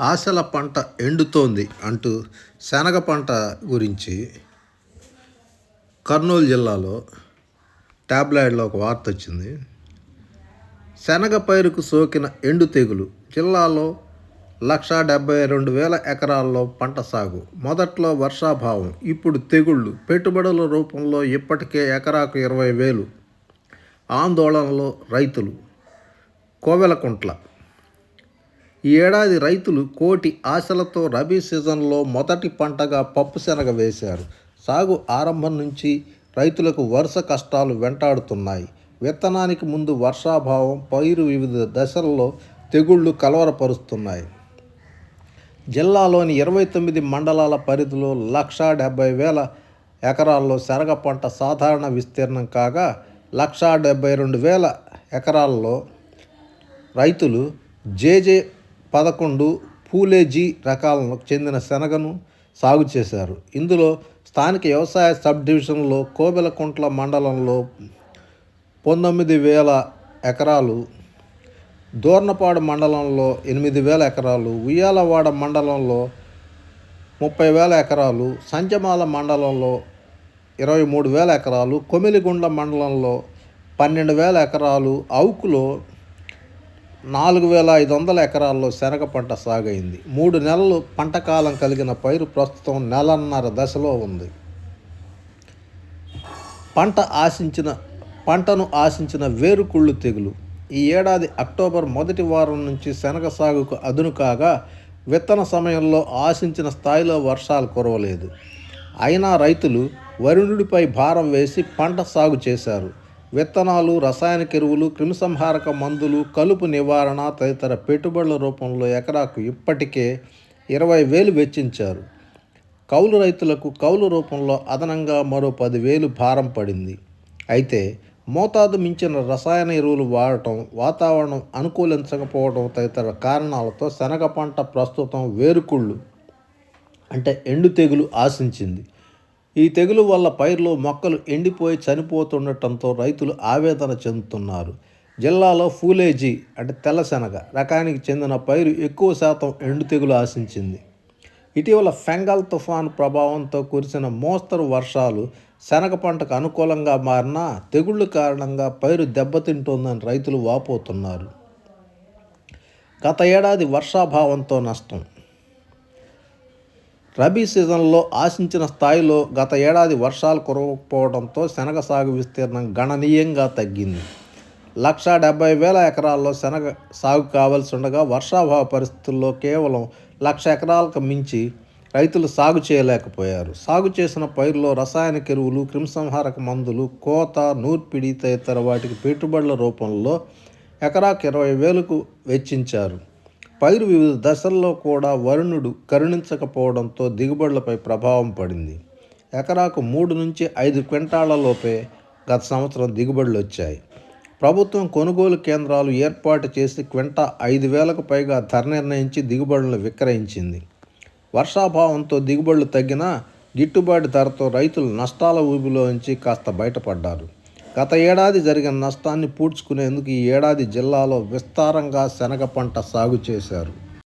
ఆశల పంట ఎండుతోంది అంటూ శనగ పంట గురించి కర్నూలు జిల్లాలో ట్యాబ్లాయిడ్లో ఒక వార్త వచ్చింది. శనగ పైరుకు సోకిన ఎండు తెగులు జిల్లాలో లక్ష డెబ్బై రెండు వేల ఎకరాల్లో పంట సాగు. మొదట్లో వర్షాభావం ఇప్పుడు తెగుళ్ళు. పెట్టుబడుల రూపంలో ఇప్పటికే ఎకరాకు ఇరవై వేలు. ఆందోళనలో రైతులు. కోవెలకుంట్ల ఈ ఏడాది రైతులు కోటి ఆశలతో రబీ సీజన్లో మొదటి పంటగా పప్పు శనగ వేశారు. సాగు ఆరంభం నుంచి రైతులకు వరుస కష్టాలు వెంటాడుతున్నాయి. విత్తనానికి ముందు వర్షాభావం పైరు వివిధ దశల్లో తెగుళ్ళు కలవరపరుస్తున్నాయి. జిల్లాలోని ఇరవై తొమ్మిది మండలాల పరిధిలో లక్షా డెబ్బై వేల ఎకరాల్లో శనగ పంట సాధారణ విస్తీర్ణం కాగా లక్షా డెబ్బై రెండు వేల ఎకరాల్లో రైతులు జేజే పదకొండు పూలేజీ రకాలను చెందిన శనగను సాగు చేశారు. ఇందులో స్థానిక వ్యవసాయ సబ్ డివిజన్లో కోబెలకుంట్ల మండలంలో పంతొమ్మిది వేల ఎకరాలు దూర్నపాడు మండలంలో ఎనిమిది వేల ఎకరాలు ఉయ్యాలవాడ మండలంలో ముప్పై వేల ఎకరాలు సంచమాల మండలంలో ఇరవై మూడు వేల ఎకరాలు కొమిలిగుండ్ల మండలంలో పన్నెండు వేల ఎకరాలు అవుకులో నాలుగు వేల ఐదు వందల ఎకరాల్లో శనగ పంట సాగైంది. మూడు నెలలు పంట కాలం కలిగిన పైరు ప్రస్తుతం నెలన్నర దశలో ఉంది. పంట ఆశించిన పంటను ఆశించిన వేరుకుళ్ళు తెగులు. ఈ ఏడాది అక్టోబర్ మొదటి వారం నుంచి శనగ సాగుకు అదును కాగా విత్తన సమయంలో ఆశించిన స్థాయిలో వర్షాలు కురవలేదు. అయినా రైతులు వరుణుడిపై భారం వేసి పంట సాగు చేశారు. విత్తనాలు రసాయనిక ఎరువులు క్రిమిసంహారక మందులు కలుపు నివారణ తదితర పెట్టుబడుల రూపంలో ఎకరాకు ఇప్పటికే ఇరవై వేలు వెచ్చించారు. కౌలు రైతులకు కౌలు రూపంలో అదనంగా మరో పదివేలు భారం పడింది. అయితే మోతాదు మించిన రసాయన ఎరువులు వాడటం వాతావరణం అనుకూలించకపోవడం తదితర కారణాలతో శనగ పంట ప్రస్తుతం వేరుకుళ్ళు అంటే ఎండు తెగులు ఆశించింది. ఈ తెగులు వల్ల పైర్లు మొక్కలు ఎండిపోయి చనిపోతుండటంతో రైతులు ఆవేదన చెందుతున్నారు. జిల్లాలో ఫూలేజీ అంటే తెల్లశనగ రకానికి చెందిన పైరు ఎక్కువ శాతం ఎండు తెగులు ఆశించింది. ఇటీవల ఫెంగల్ తుఫాన్ ప్రభావంతో కురిసిన మోస్తరు వర్షాలు శనగ పంటకు అనుకూలంగా మారినా తెగుళ్ళు కారణంగా పైరు దెబ్బతింటోందని రైతులు వాపోతున్నారు. గత ఏడాది వర్షాభావంతో నష్టం. రబీ సీజన్లో ఆశించిన స్థాయిలో గత ఏడాది వర్షాలు కురవకపోవడంతో శనగ సాగు విస్తీర్ణం గణనీయంగా తగ్గింది. లక్షా డెబ్బై వేల ఎకరాల్లో శనగ సాగు కావాల్సి ఉండగా వర్షాభావ పరిస్థితుల్లో కేవలం లక్ష ఎకరాలకు మించి రైతులు సాగు చేయలేకపోయారు. సాగు చేసిన పైరులో రసాయనిక ఎరువులు క్రిమిసంహారక మందులు కోత నూర్పిడి తదితర వాటికి పెట్టుబడుల రూపంలో ఎకరాకు ఇరవై వేలకు వెచ్చించారు. పైరు వివిధ దశల్లో కూడా వరుణుడు కరుణించకపోవడంతో దిగుబడులపై ప్రభావం పడింది. ఎకరాకు మూడు నుంచి ఐదు క్వింటాళ్ళలోపే గత సంవత్సరం దిగుబడులు వచ్చాయి. ప్రభుత్వం కొనుగోలు కేంద్రాలు ఏర్పాటు చేసి క్వింటా ఐదు వేలకు పైగా ధర నిర్ణయించి దిగుబడులను విక్రయించింది. వర్షాభావంతో దిగుబడులు తగ్గినా గిట్టుబాటు ధరతో రైతులు నష్టాల ఊబిలోంచి కాస్త బయటపడ్డారు. గత ఏడాది జరిగిన నష్టాన్ని పూడ్చుకునేందుకు ఈ ఏడాది జిల్లాలో విస్తారంగా శనగ పంట సాగు చేశారు.